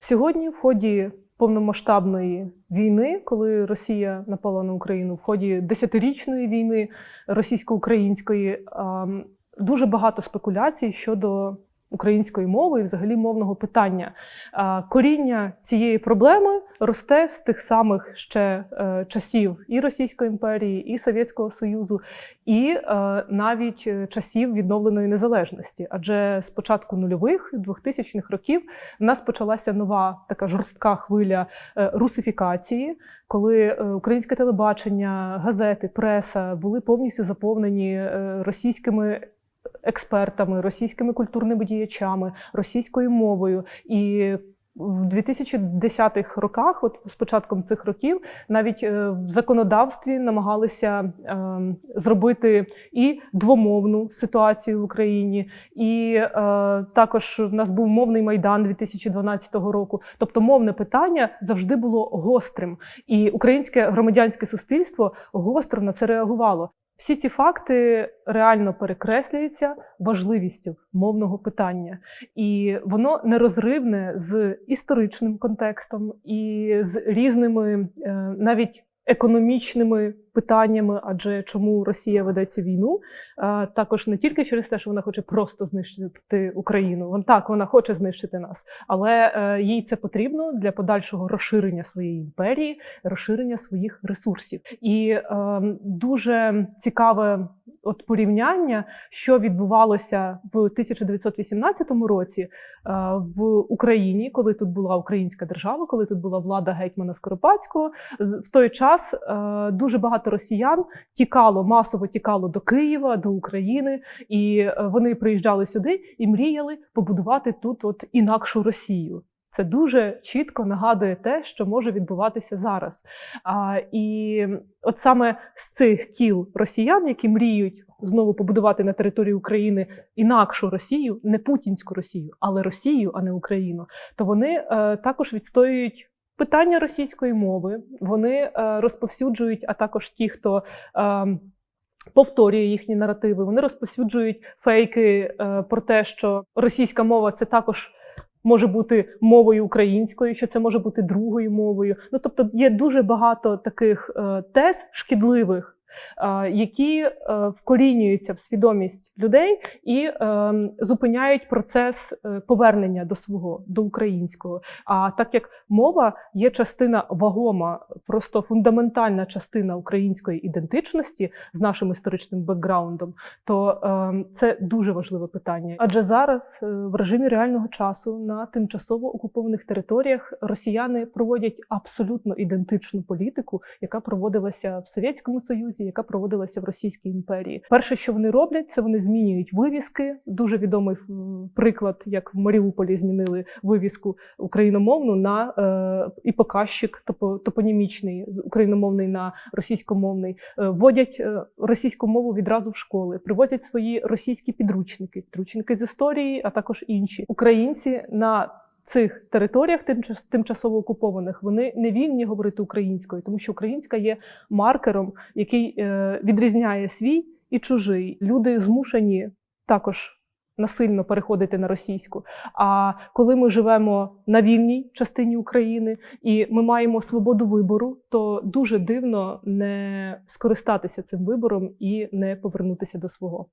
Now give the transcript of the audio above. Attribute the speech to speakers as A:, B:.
A: Сьогодні, в ході повномасштабної війни, коли Росія напала на Україну, в ході десятирічної війни російсько-української, ем, дуже багато спекуляцій щодо української мови і взагалі мовного питання. Коріння цієї проблеми росте з тих самих ще е, часів і Російської імперії, і Совєтського Союзу, і е, навіть е, часів відновленої незалежності. Адже з початку нульових 2000-х років в нас почалася нова така жорстка хвиля русифікації, коли українське телебачення, газети, преса були повністю заповнені російськими. Експертами, російськими культурними діячами, російською мовою, і в 2010-х роках, от з початком цих років, навіть е, в законодавстві намагалися е, зробити і двомовну ситуацію в Україні, і е, також в нас був мовний майдан 2012 року. Тобто, мовне питання завжди було гострим, і українське громадянське суспільство гостро на це реагувало. Всі ці факти реально перекреслюються важливістю мовного питання, і воно нерозривне з історичним контекстом і з різними е, навіть економічними питаннями, адже чому Росія веде цю війну, е, також не тільки через те, що вона хоче просто знищити Україну. Вон так вона хоче знищити нас, але е, їй це потрібно для подальшого розширення своєї імперії, розширення своїх ресурсів. І е, дуже цікаве от порівняння, що відбувалося в 1918 році е, в Україні, коли тут була українська держава, коли тут була влада гетьмана Скоропадського. В той час е, дуже багато росіян тікало, масово тікало до Києва, до України, і е, вони приїжджали сюди і мріяли побудувати тут от інакшу Росію. Це дуже чітко нагадує те, що може відбуватися зараз. А, і от саме з цих кіл росіян, які мріють знову побудувати на території України інакшу Росію, не путінську Росію, але Росію, а не Україну, то вони е, також відстоюють. Питання російської мови вони е, розповсюджують, а також ті, хто е, повторює їхні наративи, вони розповсюджують фейки е, про те, що російська мова це також може бути мовою українською, що це може бути другою мовою. Ну тобто є дуже багато таких е, тез шкідливих. Е, Які е, вкорінюються в свідомість людей і е, зупиняють процес повернення до свого, до українського. А так як мова є частина вагома, просто фундаментальна частина української ідентичності з нашим історичним бекграундом, то це дуже важливе питання. Адже зараз в режимі реального часу на тимчасово окупованих територіях росіяни проводять абсолютно ідентичну політику, яка проводилася в Совєтському Союзі, яка проводилася в Російській імперії. Перше, що вони роблять, це вони змінюють вивіски. Дуже відомий приклад, як в Маріуполі змінили вивіску україномовну на е, і показчик топонімічний україномовний на російськомовний. Е, вводять е, російську мову відразу в школи, привозять свої російські підручники, підручники з історії, а також інші українці на. Цих територіях тимчас- тимчасово окупованих вони не вільні говорити українською, тому що українська є маркером, який е, відрізняє свій і чужий. Люди змушені також насильно переходити на російську. А коли ми живемо на вільній частині України і ми маємо свободу вибору, то дуже дивно не скористатися цим вибором і не повернутися до свого.